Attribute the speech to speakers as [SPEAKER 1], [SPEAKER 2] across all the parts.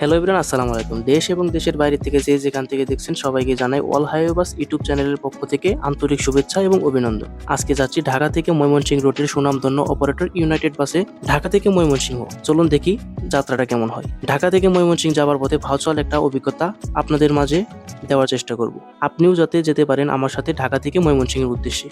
[SPEAKER 1] Hello everyone আসসালামু আলাইকুম। দেশ এবং দেশের বাইরে থেকে যে যেখান থেকে দেখছেন সবাইকে জানাই অল হাইওয়ে ইউটিউব চ্যানেলের পক্ষ থেকে আন্তরিক শুভেচ্ছা এবং অভিনন্দন। আজকে যাচ্ছি ঢাকা থেকে ময়মনসিংহ রোডের সুনামধন্য অপারেটর ইউনাইটেড বাসে ঢাকা থেকে ময়মনসিংহ। চলুন দেখি যাত্রাটা কেমন হয়। ঢাকা থেকে ময়মনসিংহ যাওয়ার পথে ভাউচাল একটা অভিজ্ঞতা আপনাদের মাঝে দেওয়ার চেষ্টা করব। আপনিও যাতে যেতে পারেন আমার সাথে ঢাকা থেকে ময়মনসিংহের উদ্দেশ্যে।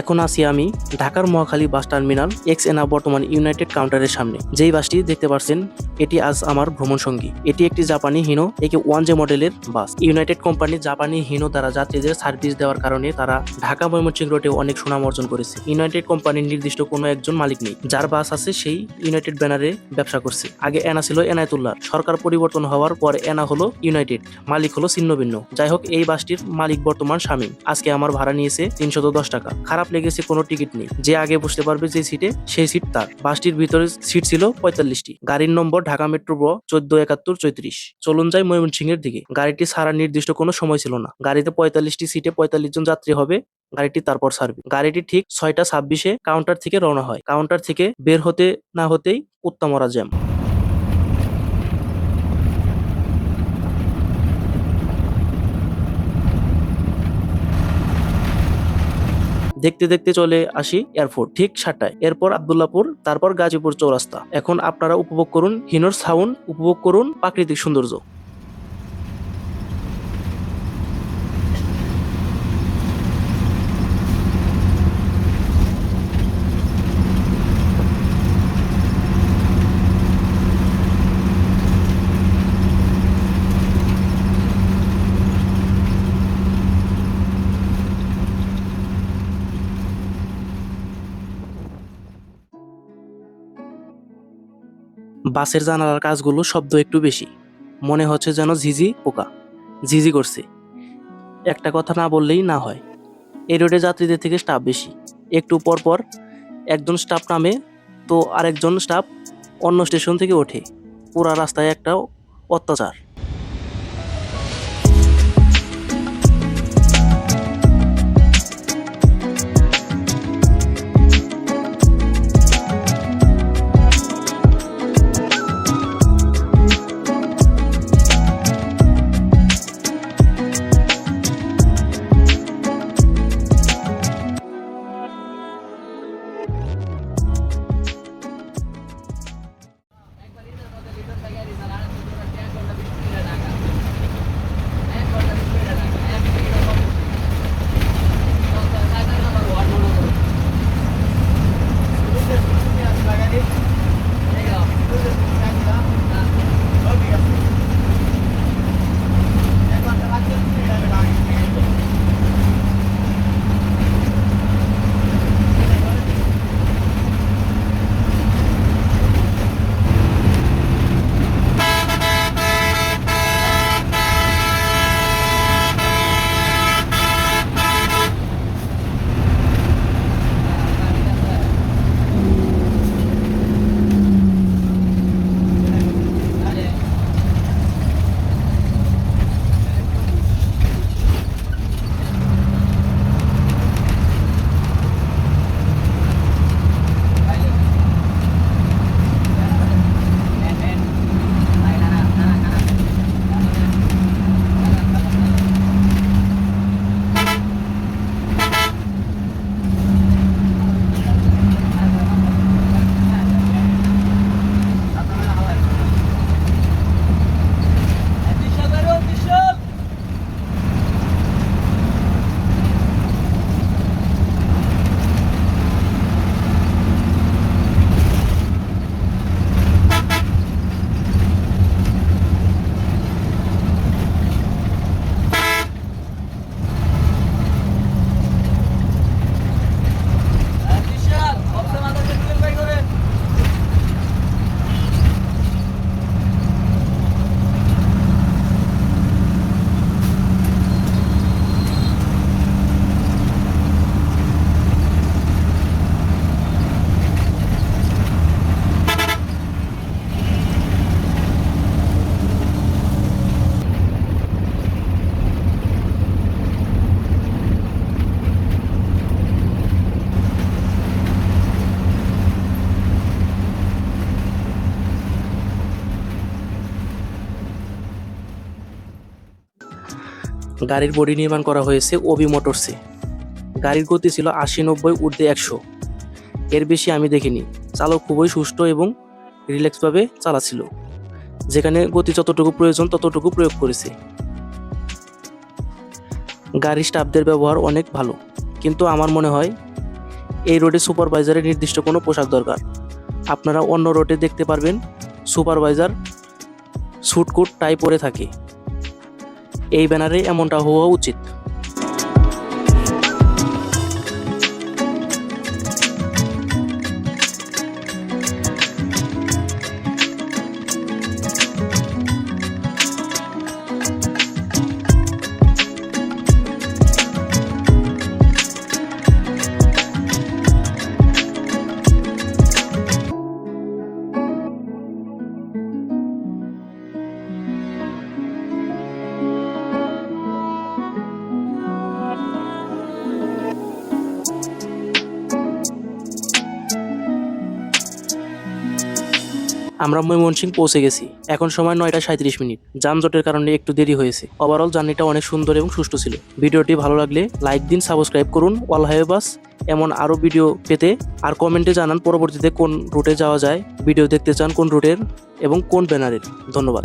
[SPEAKER 1] এখন আছি আমি ঢাকার Mohakhali bus terminal ex Ena বর্তমান ইউনাইটেড কাউন্টারের সামনে। যেই বাসটি দেখতে পাচ্ছেন এটি আজ আমার ভ্রমণ সঙ্গী এটি একটি জাপানি হিনো, একে ওয়ান জে মডেলের বাস। ইউনাইটেড কোম্পানি জাপানি হিনো দ্বারা যাত্রীদের সার্ভিস দেওয়ার কারণে তারা ঢাকা ময়মনসিংহ রোডে অনেক সুনাম অর্জন করেছে। ইউনাইটেড কোম্পানির নির্দিষ্ট কোনো একজন মালিক নেই। যার বাস আছে সেই ইউনাইটেড ব্যানারে ব্যবসা করছে। আগে এনা ছিল এনায়তুল্লাহ। সরকার পরিবর্তন হওয়ার পর এনা হলো ইউনাইটেড। মালিক হলো ছিন্ন ভিন্ন যাই হোক, এই বাসটির মালিক বর্তমান স্বামী আজকে আমার ভাড়া নিয়েছে তিনশত দশ টাকা। খারাপ লেগেছে কোনো টিকিট নেই। যে আগে বসতে পারবে যে সিটে সেই সিট তার। বাসটির ভিতরে সিট ছিল পঁয়তাল্লিশটি। গাড়ির নম্বর ঢাকা মেট্রো ব চোদ্দ একাত্তর চৌত্রিশ। চলুন যাই ময়মনসিংহের দিকে। গাড়িটি ছাড়ার নির্দিষ্ট কোনো সময় ছিল না। গাড়িতে পঁয়তাল্লিশটি সিটে পঁয়তাল্লিশ জন যাত্রী হবে। গাড়িটি তারপর ছাড়বে। গাড়িটি ঠিক ছয়টা ছাব্বিশে কাউন্টার থেকে রওনা হয়। কাউন্টার থেকে বের হতে না হতেই উত্তমরা জ্যাম দেখতে দেখতে চলে আসি এয়ারপোর্ট, ঠিক সাতটায়। এরপর আবদুল্লাপুর, তারপর গাজীপুর চৌরাস্তা। এখন আপনারা উপভোগ করুন হিনোর সাউন্ড, উপভোগ করুন প্রাকৃতিক সৌন্দর্য। বাসের জানালার কাজগুলো শব্দ একটু বেশি। মনে হচ্ছে যেন ঝিঝি পোকা। ঝিঝি করছে। একটা কথা না বললেই না হয়। এই রোডে যাত্রীদের থেকে স্টাফ বেশি। একটু পর পর একজন স্টাফ নামে, তো আরেকজন স্টাফ অন্য স্টেশন থেকে ওঠে। পুরা রাস্তায় একটা অত্যাচার। গাড়ির বডি নির্মাণ করা হয়েছে ওবি মোটরসে। গাড়ির গতি ছিল আশি নব্বই ঊর্ধ্বে একশো। এর বেশি আমি দেখিনি। চালক খুবই সুষ্ঠু এবং রিল্যাক্সভাবে চালাচ্ছিল। যেখানে গতি যতটুকু প্রয়োজন ততটুকু প্রয়োগ করেছে। গাড়ির স্টাফদের ব্যবহার অনেক ভালো। কিন্তু আমার মনে হয়, এই রোডে সুপারভাইজারের নির্দিষ্ট কোনো পোশাক দরকার। আপনারা অন্য রোডে দেখতে পারবেন, সুপারভাইজার স্যুটকুট টাই পরে থাকে। এই ব্যানারে এমনটা হওয়া উচিত। আমরা ময়মনসিং পৌঁছে গেছি। এখন সময় নয়টা সাঁত্রিশ মিনিট। যানজটের কারণে একটু দেরি হয়েছে। ওভারঅল জার্নিটা অনেক সুন্দর এবং সুষ্ঠু ছিল। ভিডিওটি ভালো লাগলে লাইক দিন সাবস্ক্রাইব করুন। ওয়াল হাইবাস এমন আরও ভিডিও পেতে আর কমেন্টে জানান পরবর্তীতে কোন রুটে যাওয়া যায়। ভিডিও দেখতে চান কোন রুটের এবং কোন ব্যানারের ধন্যবাদ।